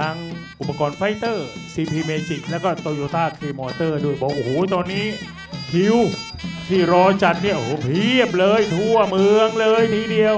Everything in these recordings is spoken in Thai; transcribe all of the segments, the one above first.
ทั้งอุปกรณ์ไฟเตอร์ CP Magic แล้วก็โตโยต้าเคมอเตอร์ด้วยบอกโอ้โหตอนนี้คิวที่รอจัดเนี่ยโอ้โหเพียบเลยทั่วเมืองเลยทีเดียว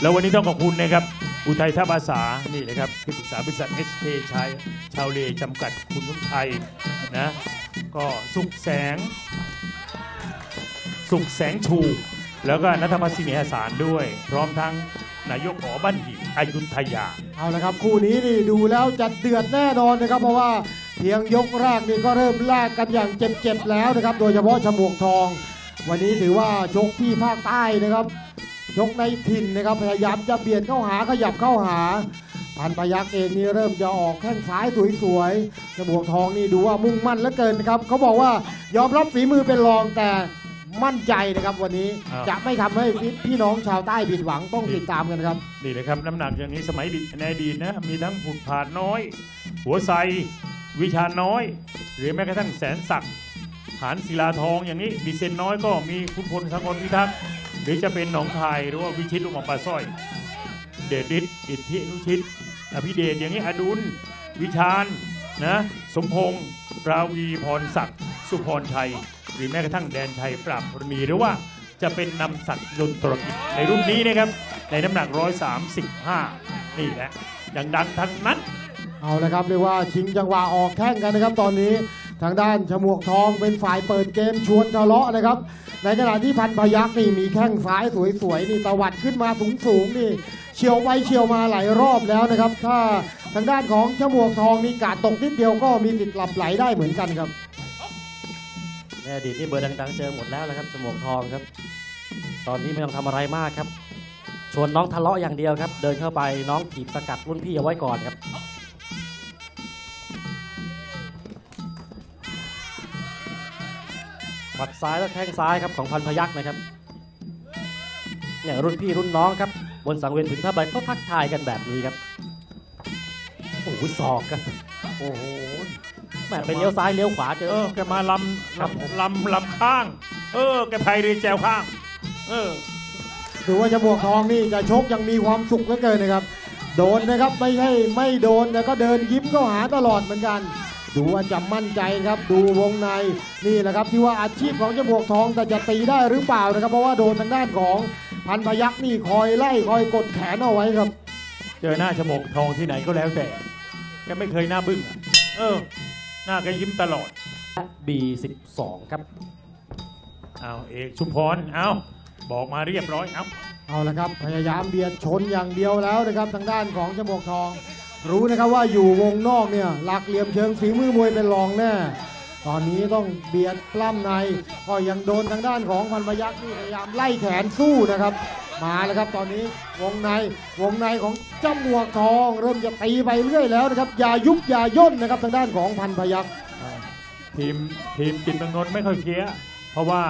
แล้ววันนี้ต้องขอบคุณนะครับ อุทัยท่าภาษานี่นะครับที่ปรึกษาบริษัท SK ชายชาวเลจำกัดคุณสมชัยนะก็สุขแสง สุขแสงชู แล้วก็นัทพัฒน์สิเนหสารด้วย พร้อมทั้ง นายกหอบ้านหินอายุทยา เอาละครับคู่นี้นี่ดูแล้วจะเดือดแน่นอนนะครับ เพราะว่าเพียงยกแรกนี่ก็เริ่มแลกกันอย่างเจ็บๆแล้วนะครับ โดยเฉพาะฉมวกทอง วันนี้ถือว่าชกที่ภาคใต้นะครับชกในถิ่นนะครับพยายามจะเบียดเข้าหาขยับเข้าหาพันพยักษ์เองนี่เริ่มจะออกแข้งซ้ายสวยๆฉมวกทองนี่ดูว่ามุ่งมั่นเหลือเกินนะครับเขาบอกว่ายอมรับฝีมือเป็นรองแต่ มั่นใจนะครับวันนี้ครับ จะไม่ทำให้พี่น้องชาวใต้ผิดหวังต้องติดตามกันครับ นี่เลยครับน้ำหนักอย่างนี้สมัยดีในอดีตนะ มีทั้งผุดผาดน้อย หัวไซวิชาน้อย หรือแม้กระทั่งแสนศักดิ์หานศิลาทองอย่างนี้ดีเซนน้อยก็มีคุณพลสังกรพิทักษ์หรือจะเป็นหนองคายหรือว่าวิชิตลูกหมองปลาสร้อย เดชฤทธิ์อิทธิอนุชิตอภิเดชอย่างนี้อดุล วิชาญนะ สมพงษ์ราวีพรศักดิ์สุพรชัย หรือแม้กระทั่งแดนชัยปราบธรณีหรือว่าจะเป็นนำศักดิ์ยนตรกิจในรุ่นนี้นะครับ ในน้ำหนัก 135 นี่แหละอย่างดังทั้งนั้น เอาละครับเรียกว่าชิงจังหวะออกแข้งกันนะครับ ตอนนี้ทางด้านฉมวกทองเป็นฝ่ายเปิดเกมชวนทะเลาะนะครับ ในขณะที่พันพยักษ์นี่มีแข้งซ้ายสวยๆนี่ตวัดขึ้นมาสูงๆนี่เฉียวไปเฉียวมาหลายรอบแล้วนะครับ ถ้าทางด้านของฉมวกทองนี่กาดตกนิดเดียวก็มีสิทธิ์หลับไหลได้เหมือนกันครับ ในอดีตนี่เบอร์ดังๆ เจอหมดแล้วนะครับสมวกทองครับ ตอนนี้ไม่ต้องทำอะไรมากครับ ชวนน้องทะเลาะอย่างเดียวครับ เดินเข้าไปน้องถีบสกัดรุ่นพี่เอาไว้ก่อนครับหมัดซ้ายแล้วแข้งซ้ายครับของพันพยักษ์นะครับเนี่ยรุ่นพี่รุ่นน้องครับบนสังเวียนถึงท่าใบก็ทักทายกันแบบนี้ครับโอ้โหศอกครับโอ้โห ม่เป็นเลี้ยวซ้ายเลี้ยวขวาเจอ เออแกมาลำครับผม ลำลำข้าง เออ แกพายเรือแจวข้าง เออ ดูว่าฉมวกทองนี่จะชกยังมีความสุขเหลือเกินนะครับ โดนนะครับไม่ใช่ไม่โดนแต่ก็เดินยิ้มเข้าหาตลอดเหมือนกัน ดูว่าจะมั่นใจครับดูวงในนี่แหละครับที่ว่าอาชีพของฉมวกทองแต่จะตีได้หรือเปล่านะครับ เพราะว่าโดนทางด้านของพันพยักษ์นี่คอยไล่คอยกดแขนเอาไว้ครับ เจอหน้าฉมกทองที่ไหนก็แล้วแต่ แกไม่เคยหน้าบึ้งอะเออ หน้าแกยิ้มตลอด B12 ครับ เอาเอกชุมพร เอาบอกมาเรียบร้อยเอาเอาละครับ พยายามเบียดชนอย่างเดียวแล้วนะครับทางด้านของฉมวกทอง รู้นะครับว่าอยู่วงนอกเนี่ยหลักเหลี่ยมเชิงฝีมือมวยเป็นรองแน่ ตอนนี้ต้องเบียดปล้ำใน ก็ยังโดนทางด้านของพันพยักษ์ที่พยายามไล่แขนสู้นะครับ มาแล้วครับตอนนี้วงในวงในของเจ้าหมวกทอง เริ่มจะตีไปเรื่อยแล้วนะครับอย่ายุบอย่าย่นนะครับทางด้านของพันพยักษ์ทีมทีมจิตเมืองนนท์ไม่ค่อยเคี้ย เพราะว่า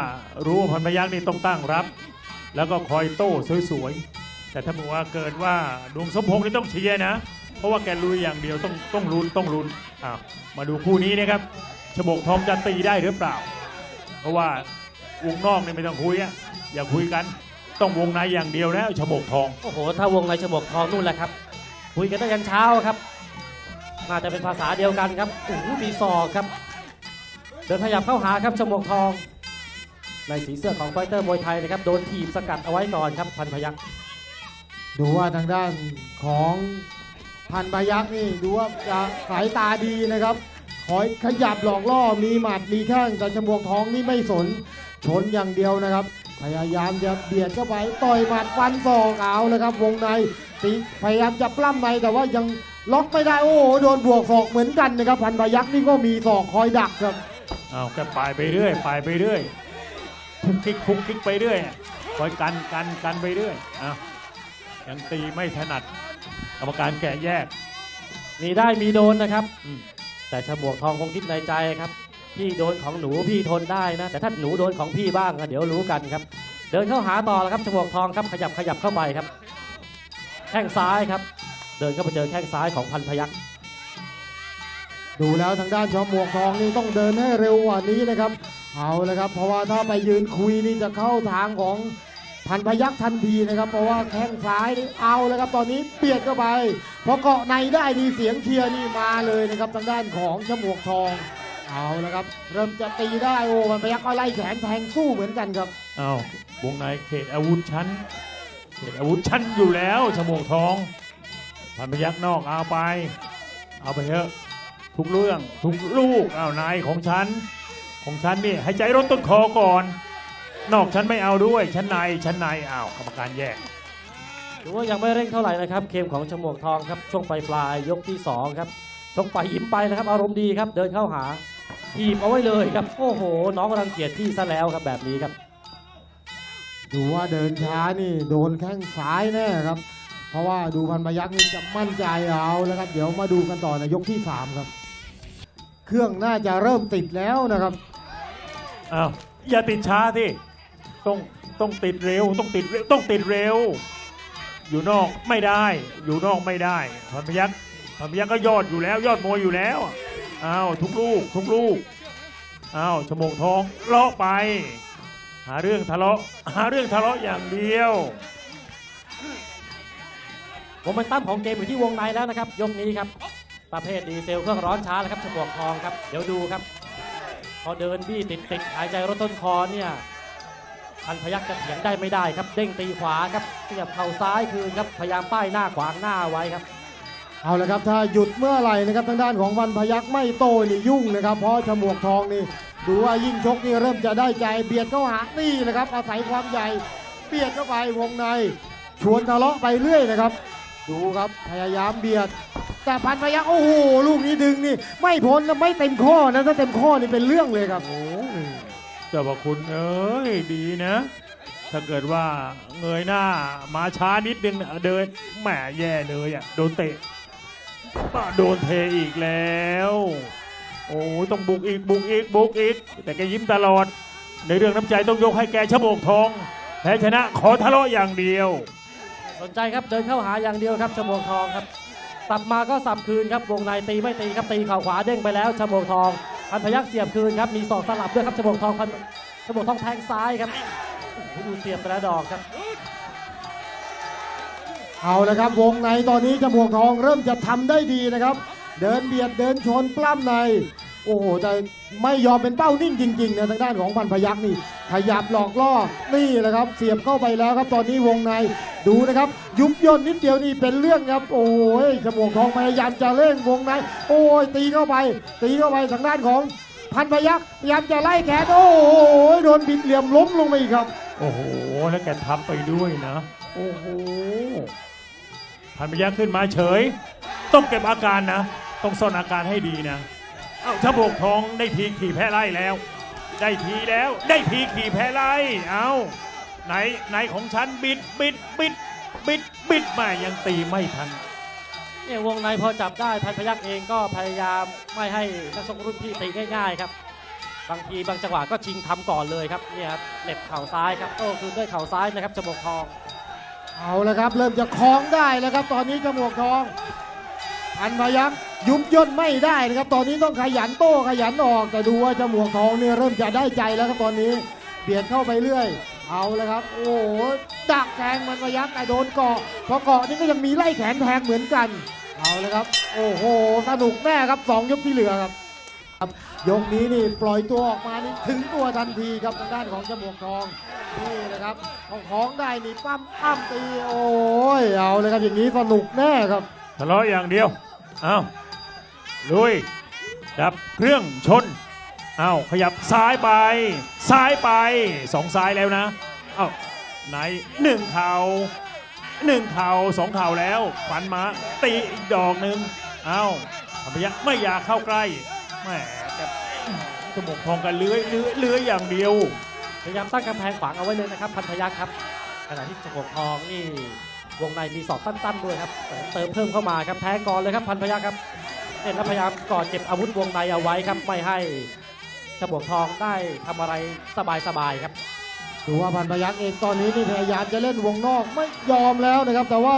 รู้ว่าพันพยักษ์นี่ต้องตั้งรับ แล้วก็คอยโต้สวยๆ แต่ถ้าบอกว่าเกิดว่าดวงสมพงษ์นี่ต้องเชียร์นะ เพราะว่าแกลุยอย่างเดียวต้องต้องลุ้นต้องลุ้นอ้าวมาดูคู่นี้นะครับฉมกทองจะตีได้หรือเปล่า เพราะว่าวงนอกนี่ไม่ต้องคุยอะอย่าคุยกัน ต้องวงในอย่างเดียวนะฉมกทอง โอ้โห ถ้าวงในฉมวกทองนู่นแหละครับ คุยกันได้ยันเช้าครับ น่าจะเป็นภาษาเดียวกันครับโอ้โหมีศอกครับ เดินขยับเข้าหาครับฉมวกทอง ในสีเสื้อของไฟเตอร์มวยไทยนะครับ โดนถีบสกัดเอาไว้ก่อนครับพันพยักษ์ดูว่าทางด้านของพันพยักษ์นี่ดูว่าจะสายตาดีนะครับคอยขยับหลอกล่อมีหมัดมีแข้งแต่ฉมวกทองนี่ไม่สนชนอย่างเดียวนะครับ พยายามจะเบียดเข้าไปต่อยหมัดฟันศอกเอาเลยครับ วงในตีพยายามจะปล้ำในแต่ว่ายังล็อกไม่ได้โอ้โหโดนบวกศอกเหมือนกันนะครับพันพยักษ์นี่ก็มีศอกคอยดักครับอ้าวแกปลายไปเรื่อยปลายไปเรื่อยคุกคิกคุกคิกไปเรื่อยคอยกันกันกันไปเรื่อยอ้าวยังตีไม่ถนัดกรรมการแกะแยก มีได้มีโดนนะครับอืมแต่ฉมวกทองคงคิดในใจครับ พี่โดนของหนูพี่ทนได้นะ แต่ถ้าหนูโดนของพี่บ้างก็เดี๋ยวรู้กันครับ เดินเข้าหาต่อแล้วครับฉมวกทองครับขยับขยับเข้าไปครับ แข้งซ้ายครับ เดินเข้าไปเจอแข้งซ้ายของพันพยักษ์ดูแล้วทางด้านชอมหมวกทองนี่ต้องเดินให้เร็วกว่านี้นะครับ เอาเลยครับ เพราะว่าถ้าไปยืนคุยนี่จะเข้าทางของพันพยักทันทีนะครับ เพราะว่าแข้งซ้ายนี่เอาแล้วครับ ตอนนี้เปียดเข้าไปพอเกาะในได้ดีเสียงเชียร์นี่มาเลยนะครับทางด้านของฉมวกทอง เอาแล้วครับ เริ่มจะตีได้โอ้พันพยักก็ไล่แขนแทงสู้เหมือนกันครับเอาวงในเขตอาวุธชั้น เขตอาวุธชั้นอยู่แล้วฉมวกทองพันพยักนอกเอาไป เอาไปเถอะทุกเรื่องทุกลูกเอานายของฉัน ของฉันนี่ให้ใจรถต้นคอก่อน นอกฉันไม่เอาด้วยชั้นในชั้นในอ้าวกรรมการแยกถือว่ายังไม่เร่งเท่าไหร่นะครับเกมของฉมวกทองครับช่วงปลายปลายๆยกที่สองครับชกไปยิ้มไปนะครับ อารมณ์ดีครับเดินเข้าหา ทีบเอาไว้เลยครับ โอ้โห น้องรังเกียจพี่ซะแล้วครับแบบนี้ครับ ดูว่าเดินช้านี่โดนแข้งซ้ายแน่ครับ เพราะว่าดูพันพยักนี่จะมั่นใจเอาแล้วครับ เดี๋ยวมาดูกันต่อในยกที่สามครับ เครื่องน่าจะเริ่มติดแล้วนะครับอ้าวอย่าติดช้าที่ต้องต้องติดเร็ว ต้องติดเร็วต้องติดเร็ว อยู่นอกไม่ได้ อยู่นอกไม่ได้พันพยักพันพยักก็ยอดอยู่แล้ว ยอดมวยอยู่แล้ว อ้าวทุกลูกทุกลูกอ้าวฉมวกทองเลาะไป หาเรื่องทะเลาะหาเรื่องทะเลาะอย่างเดียวโมเมนตัมของเกมอยู่ที่วงในแล้วนะครับยกนี้ครับ ประเภทดีเซลเครื่องร้อนช้าแล้วครับฉมวกทองครับเดี๋ยวดูครับ พอเดินบี้ติดติดหายใจรถต้นคอเนี่ยพันพยักจะเถียงได้ไม่ได้ครับ เด้งตีขวาครับเสียบเข่าซ้ายคืนครับพยายามป้ายหน้าขวางหน้าไว้ครับ เอาละครับถ้าหยุดเมื่อไหร่นะครับทางด้านของพันพยักไม่โตนี่ยุ่งนะครับ เพราะฉมวกทองนี่ดูว่ายิ่งชกนี่เริ่มจะได้ใจเบียดเข้าหานี่นะครับ อาศัยความใหญ่เบียดเข้าไปวงใน ชวนทะเลาะไปเรื่อยนะครับ ดูครับพยายามเบียด แต่พันพยักโอ้โหลูกนี้ดึงนี่ไม่พ้นนะไม่เต็มข้อนะถ้าเต็มข้อนี่เป็นเรื่องเลยครับโอ้เจ้าพระคุณเอ้ยดีนะ ถ้าเกิดว่าเงยหน้ามาช้านิดนึงเดินแหมแย่เลยอะโดนเตะ ป้าโดนเทอีกแล้ว โอ้ยต้องบุกอีกบุกอีกบุกอีก แต่แกยิ้มตลอด ในเรื่องน้ำใจต้องยกให้แกชะโบกทอง แพ้ชนะขอทะเลาะอย่างเดียว สนใจครับเดินเข้าหาอย่างเดียวครับฉมวกทองครับสับมาก็สับคืนครับวงในตีไม่ตีครับตีเข่าขวาเด้งไปแล้วฉมวกทองพันพยักเสียบคืนครับมีศอกสลับด้วยครับฉมวกทองพันฉมวกทองแทงซ้ายครับดูเสียบแต่ละดอกครับ เอาละครับวงในตอนนี้จมวกทองเริ่มจะทำได้ดีนะครับ เดินเบียดเดินชนปล้ำใน โอ้โหแต่ไม่ยอมเป็นเป้านิ่งจริงๆนะทางด้านของพันพยักษ์นี่ขยับหลอกล่อนี่แหละครับ เสียบเข้าไปแล้วครับ ตอนนี้วงในดูนะครับ ยุบย่นนิดเดียวนี่เป็นเรื่องครับ โอ้ยจมวกทองพยายามจะเล่นวงใน โอ้ยตีเข้าไป ตีเข้าไปทางด้านของพันพยักษ์พยายามจะไล่แขนโอ้โหโดนบิดเหลี่ยมล้มลงไปอีกครับ โอ้โหแล้วแกทับไปด้วยนะ โอ้โห พันพยักขึ้นมาเฉย ต้องเก็บอาการนะ ต้องซ่อนอาการให้ดีนะ เอ้าถ้าโบกทองได้ทีขี่แพ้ไล่แล้ว ได้ทีแล้วได้ทีขี่แพ้ไล่เอ้าไหนไหนของฉันบิดบิดบิดบิดบิดมายังตีไม่ทันเนี่ยวงในพอจับได้พันพยักเองก็พยายามไม่ให้นักชกรุ่นพี่ตีง่ายๆครับ บางทีบางจังหวะก็ชิงทำก่อนเลยครับเนี่ยครับเหน็บเข่าซ้ายครับโต้คืนด้วยเข่าซ้ายนะครับจมวกทอง เอาละครับ เริ่มจะคล้องได้แล้วครับ ตอนนี้จมวกทองพันพยักยุบย่นไม่ได้นะครับ ตอนนี้ต้องขยันโต้ขยันออกแต่ดูว่าจมวกทองเนี่ยเริ่มจะได้ใจแล้วครับตอนนี้เบียดเข้าไปเรื่อย เอาละครับ โอ้โหดักแทงมันพยักแต่โดนเกาะพอเกาะนี่ก็ยังมีไล่แขนแทงเหมือนกัน เอาละครับ โอ้โหสนุกแน่ครับสองยกที่เหลือครับครับยกนี้นี่ปล่อยตัวออกมานี่ถึงตัวทันทีครับทางด้านของจมวกทอง นี่นะครับเอาของได้นี่ปั้มปั้มตีโอ้ยเอาเลยครับอย่างนี้สนุกแน่ครับทะเลาะอย่างเดียวเอาลุยดับเครื่องชนเอาขยับซ้ายไป ซ้ายไปสองซ้ายแล้วนะเอาไหนหนึ่งเข่าหนึ่งเข่าสองเข่าแล้วฟันมาตีอีกดอกหนึ่งเอาธรรมยะไม่อยากเข้าใกล้แหมแต่จมูกทองกันเลื้อยเลื้อยเลื้อยอย่างเดียว พยายามตั้งกำแพงขวางเอาไว้เลยนะครับพันพยักษ์ครับขณะที่จมวกทองนี่วงในมีศอกสั้นๆด้วยครับเติมเพิ่มเข้ามาครับแทงก่อนเลยครับพันพยักษ์ครับเล่นแล้วพยายามกอดเก็บอาวุธวงในเอาไว้ครับไม่ให้จมวกทองได้ทำอะไรสบายๆครับดูว่าพันพยักษ์เองตอนนี้นี่พยายามจะเล่นวงนอกไม่ยอมแล้วนะครับ แต่ว่า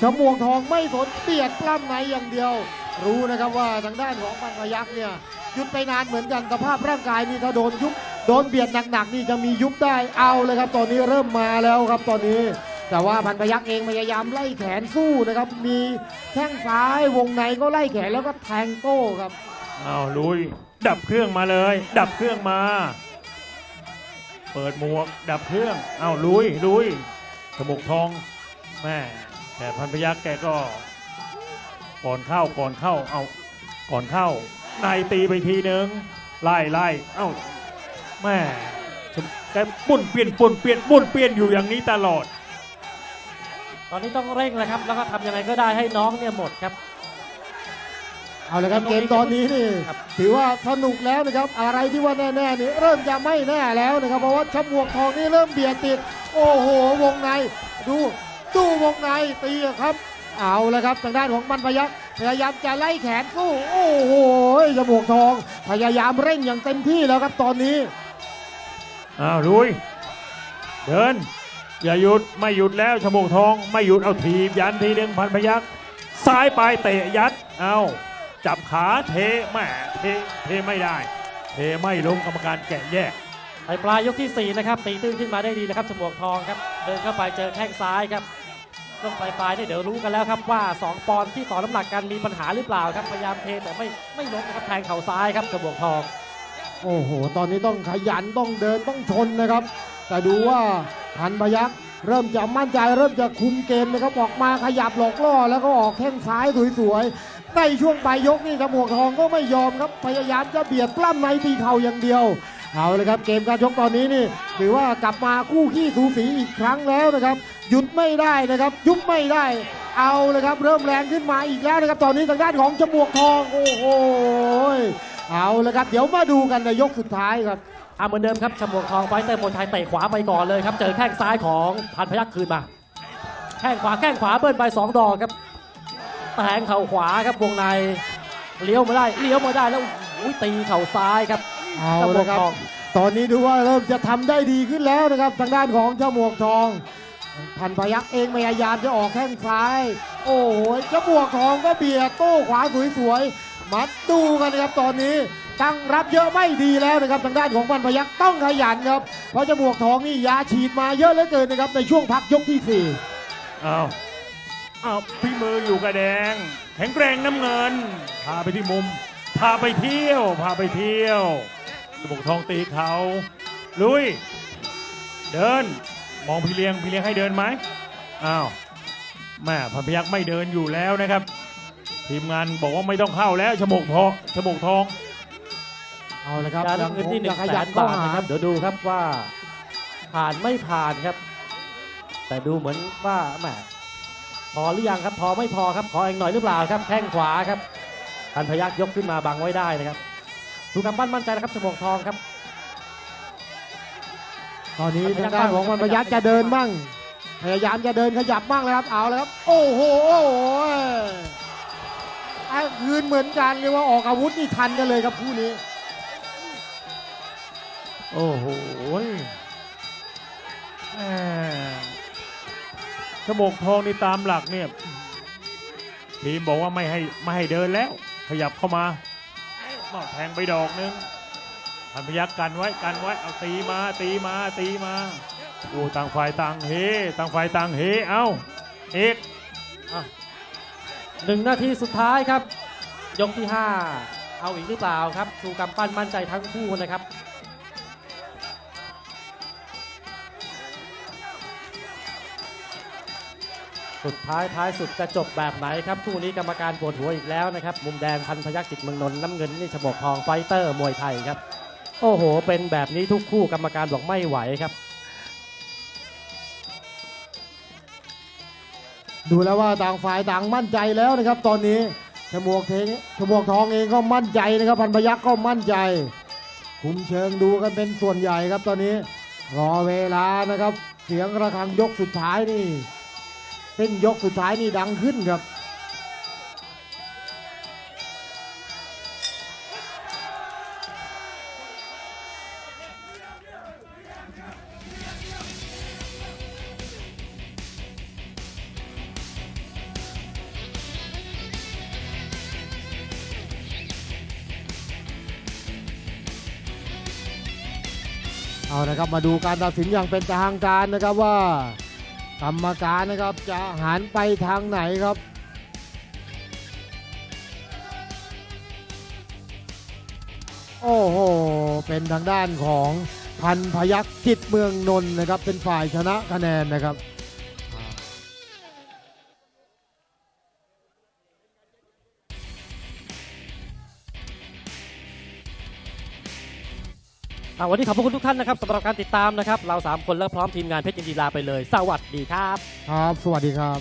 ฉมวกทองไม่สนเปียดปล้ำในอย่างเดียว รู้นะครับว่าทางด้านของพันพยักษ์เนี่ยยุดไปนานเหมือนกันสภาพร่างกายนี่ถ้าโดนยุบ โดนเบียดหนักๆนี่จะมียุบได้เอาเลยครับ ตอนนี้เริ่มมาแล้วครับตอนนี้ แต่ว่าพันพยักษ์เองพยายามไล่แขนสู้นะครับ มีแข้งซ้ายวงในก็ไล่แขนแล้วก็แทงโต้ครับเอาลุย ดับเครื่องมาเลย ดับเครื่องมา เปิดหมวก ดับเครื่องเอาลุยลุยสมุกทองแม่แต่พันพยักษ์แกก็ ก่อนเข้าก่อนเข้าเอาก่อนเข้านายตีไปทีนึงไล่ไล่เอ้า แม่แกปุ้นเปลี่ยนปุ้นเปลี่ยนปุ้นเปลี่ยนอยู่อย่างนี้ตลอด ตอนนี้ต้องเร่งเลยครับ แล้วก็ทำยังไงก็ได้ให้น้องเนี่ยหมดครับ เอาเลยครับเกมตอนนี้นี่ครับ ถือว่าสนุกแล้วนะครับ อะไรที่ว่าแน่ๆนี่เริ่มจะไม่แน่แล้วนะครับเพราะว่าฉมวกทองนี่เริ่มเบียดติด โอ้โหวงในดูดูวงในตีอะครับ เอาเลยครับทางด้านของมันพยักษ์พยายามจะไล่แขนสู้โอ้โหฉมวกทอง พยายามเร่งอย่างเต็มที่แล้วครับตอนนี้ อ้าวลุย เดิน อย่าหยุดไม่หยุดแล้วชมวกทอง ไม่หยุดเอาถีบยันทีหนึ่งพันพยักซ้ายไปเตะยัด เอาจับขาเทแหม่เทเทไม่ได้ เทไม่ลงกรรมการแกะแยกไปปลายยกที่ 4 นะครับ ตีตื้นขึ้นมาได้ดีนะครับฉมวกทองครับ เดินเข้าไปเจอแข้งซ้ายครับต้องปลายปลายเนี่ยเดี๋ยวรู้กันแล้วครับว่า 2 ปอนด์ที่ต่อน้ำหนักกันมีปัญหาหรือเปล่าครับพยายามเทแต่ไม่ไม่ล้มนะครับแทงเข่าซ้ายครับฉมวกทอง โอ้โห ตอนนี้ต้องขยันต้องเดินต้องชนนะครับ แต่ดูว่าพันพยักเริ่มจะมั่นใจเริ่มจะคุมเกมนะครับออกมาขยับหลอกล่อแล้วก็ออกแข้งซ้ายสวยๆในช่วงปลายยกนี่จมูกทองก็ไม่ยอมครับพยายามจะเบียดปล้ำในตีเข่าอย่างเดียวเอาเลยครับเกมการชกตอนนี้นี่ถือว่ากลับมาคู่ขี้สูสีอีกครั้งแล้วนะครับ หยุดไม่ได้นะครับ ยุบไม่ได้ เอาเลยครับเริ่มแรงขึ้นมาอีกแล้วนะครับ ตอนนี้ทางด้านของจมูกทองโอ้โห เอาเลยครับ เดี๋ยวมาดูกันในยกสุดท้ายครับอะเหมือนเดิมครับฉมวกทองไฟเตอร์มวยไทยเตะขวาไปก่อนเลยครับ เจอแข้งซ้ายของพันพยักคืนมา แข้งขวาแข้งขวาเบิ้ลไปสองดอกครับ แทงเข่าขวาครับวงใน เลี้ยวมาได้ เลี้ยวมาได้แล้วอุ้ยตีเข่าซ้ายครับเอาฉมเลวยกครับทองตอนนี้ดูว่าเริ่มจะทำได้ดีขึ้นแล้วนะครับ ทางด้านของเจ้าหมวกทอง พันพยักเองพยายามจะออกแข้งซ้าย โอ้โหเจ้าหมวกทองก็เบียดโต้ขวาสวยๆ มาดูกันนะครับตอนนี้ตั้งรับเยอะไม่ดีแล้วนะครับทางด้านของพันพยักต้องขยันครับ เพราะเจ้าหมวกทองนี่ยาฉีดมาเยอะเหลือเกินนะครับในช่วงพักยกที่สี่เอาเอาพี่มืออยู่กระแดง แข็งแกร่งน้ำเงิน พาไปที่มุม พาไปเที่ยว พาไปเที่ยวสมุกทองตีเขา ลุย เดิน มองพี่เลี้ยงพี่เลี้ยงให้เดินไหมอ้าวแม่พันพยักไม่เดินอยู่แล้วนะครับ ทีมงานบอกว่าไม่ต้องเข้าแล้วฉมกทองฉมกทองเอาเลยครับการยังเงินคงที่หนึ่จะงขแสยันนเข้าบาทหานะครับเดี๋ยวดูครับว่าผ่านไม่ผ่านครับ แต่ดูเหมือนว่าแหมพอหรือยังครับ พอไม่พอครับขออีกหน่อยหรือเปล่าครับแข้งขวาครับพันพยักยกขึ้นมาบังไว้ได้นะครับดูกำปั้นมั่นใจนะครับฉมวกทองครับ ตอนนี้ทางด้านของพันพยักจะเดินบ้างพยายามจะเดินขยับบ้างแล้วครับเอาแล้วครับ โอ้โหโอะคืนเหมือนกันเรียกว่าออกอาวุธนี่ทันกันเลยครับคู่นี้ โอ้โหแหม่ฉมกทองนี่ตามหลักเนี่ยทีมบอกว่าไม่ให้ไม่ให้เดินแล้ว ขยับเข้ามามาแทงไปดอกนึงพันพยักกันไว้กันไว้เอาตีมาตีมาตีมาโอ้ต่างฝ่ายต่างเฮต่างฝ่ายต่างเฮเอาเอก หนึ่งนาทีสุดท้ายครับ ยกที่ 5 เอาอีกหรือเปล่าครับชูกำปั้นมั่นใจทั้งคู่นะครับสุดท้ายท้ายสุดจะจบแบบไหนครับคู่นี้กรรมการปวดหัวอีกแล้วนะครับ มุมแดงพันพยักจิตเมืองนนท์น้ำเงินนี่ฉบกทองไฟเตอร์มวยไทยครับ โอ้โห เป็นแบบนี้ทุกคู่กรรมการบอกไม่ไหวครับ ดูแล้วว่าต่างฝ่ายต่างมั่นใจแล้วนะครับ ตอนนี้ฉมวกเทงฉมวกทองเองก็มั่นใจนะครับ พันพยักก็มั่นใจ คุมเชิงดูกันเป็นส่วนใหญ่ครับตอนนี้ รอเวลานะครับ เสียงระฆังยกสุดท้ายนี่เส้นยกสุดท้ายนี่ดังขึ้นครับ เอาละครับมาดูการตัดสินอย่างเป็นทางการนะครับว่า กรรมการนะครับจะหันไปทางไหนครับโอ้โห เป็นทางด้านของพันพยักษ์จิตเมืองนนท์นะครับ เป็นฝ่ายชนะคะแนนนะครับ วันนี้ขอบพระคุณทุกท่านนะครับสำหรับการติดตามนะครับ เรา 3 คนและพร้อมทีมงานเพชรยินดีลาไปเลย สวัสดีครับ ครับ สวัสดีครับ